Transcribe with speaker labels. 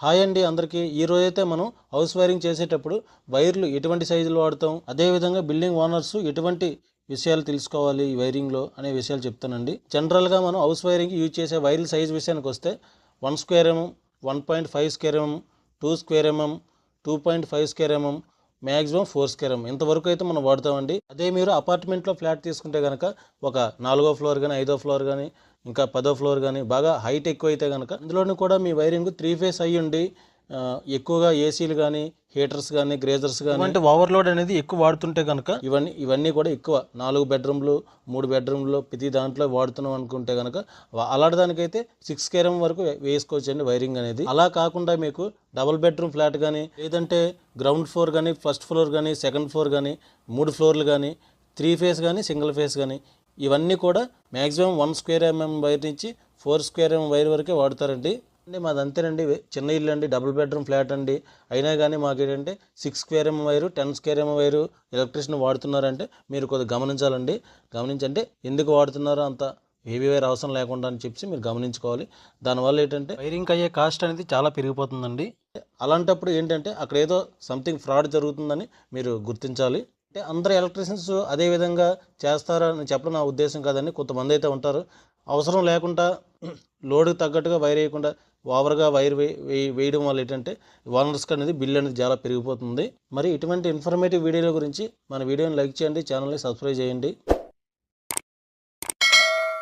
Speaker 1: Hi అండి అందరికీ. ఈరోజైతే మనం హౌస్ వైరింగ్ చేసేటప్పుడు వైర్లు ఎటువంటి సైజులు వాడతాం అదేవిధంగా బిల్డింగ్ ఓనర్స్ ఎటువంటి విషయాలు తెలుసుకోవాలి ఈ వైరింగ్లో అనే విషయాలు చెప్తానండి. జనరల్గా మనం హౌస్ వైరింగ్ యూజ్ చేసే వైర్ల సైజు విషయానికి వస్తే one square mm one point five square mm two square mm two point five square mm maximum four square mm ఇంతవరకు అయితే మనం వాడతామండి. అదే మీరు అపార్ట్మెంట్లో ఫ్లాట్ తీసుకుంటే కనుక ఒక నాలుగో ఫ్లోర్ కానీ ఐదో ఫ్లోర్ కానీ ఇంకా పదో ఫ్లోర్ కానీ బాగా హైట్ ఎక్కువ అయితే కనుక అందులోని కూడా మీ వైరింగ్ త్రీ ఫేస్ అయ్యి ఉండి ఎక్కువగా ఏసీలు కానీ హీటర్స్ కానీ గ్రేజర్స్ కానీ అంటే ఓవర్లోడ్ అనేది ఎక్కువ వాడుతుంటే కనుక ఇవన్నీ ఇవన్నీ కూడా ఎక్కువ. నాలుగు బెడ్రూమ్లు మూడు బెడ్రూమ్లు ప్రతి దాంట్లో వాడుతున్నాం అనుకుంటే కనుక అలాంటి దానికైతే సిక్స్ కేరం వరకు వేసుకోవచ్చు అండి వైరింగ్ అనేది. అలా కాకుండా మీకు డబుల్ బెడ్రూమ్ ఫ్లాట్ కానీ లేదంటే గ్రౌండ్ ఫ్లోర్ కానీ ఫస్ట్ ఫ్లోర్ కానీ సెకండ్ ఫ్లోర్ కానీ మూడు ఫ్లోర్లు కానీ త్రీ ఫేస్ కానీ సింగిల్ ఫేస్ కానీ ఇవన్నీ కూడా maximum one square MM wire నుంచి ఫోర్ స్క్వేర్ ఎంఎం వైర్ వరకే వాడతారండి. అంటే మాది అంతేనండి. చిన్న ఇల్లు అండి డబుల్ బెడ్రూమ్ ఫ్లాట్ అండి. అయినా కానీ మాకు ఏంటంటే six square mm wire ten square mm wire electrician వాడుతున్నారంటే మీరు కొద్దిగా గమనించాలండి. గమనించంటే ఎందుకు వాడుతున్నారో అంత హెవీ వైర్ అవసరం లేకుండా అని చెప్పి మీరు గమనించుకోవాలి. దానివల్ల ఏంటంటే వైరింగ్ అయ్యే కాస్ట్ అనేది చాలా పెరిగిపోతుందండి. అలాంటప్పుడు ఏంటంటే అక్కడ ఏదో సంథింగ్ ఫ్రాడ్ జరుగుతుందని మీరు గుర్తించాలి. అంటే అందరు ఎలక్ట్రీషియన్స్ అదే విధంగా చేస్తారని చెప్పడం నా ఉద్దేశం కాదని కొంతమంది అయితే ఉంటారు. అవసరం లేకుండా లోడ్కి తగ్గట్టుగా వైర్ వేయకుండా ఓవర్గా వైర్ వే- వే- వేయడం వల్ల ఏంటంటే ఓనర్స్కి అనేది బిల్ అనేది చాలా పెరిగిపోతుంది. మరి ఇటువంటి ఇన్ఫర్మేటివ్ వీడియోల గురించి మన వీడియోని లైక్ చేయండి ఛానల్ని సబ్స్క్రైబ్ చేయండి.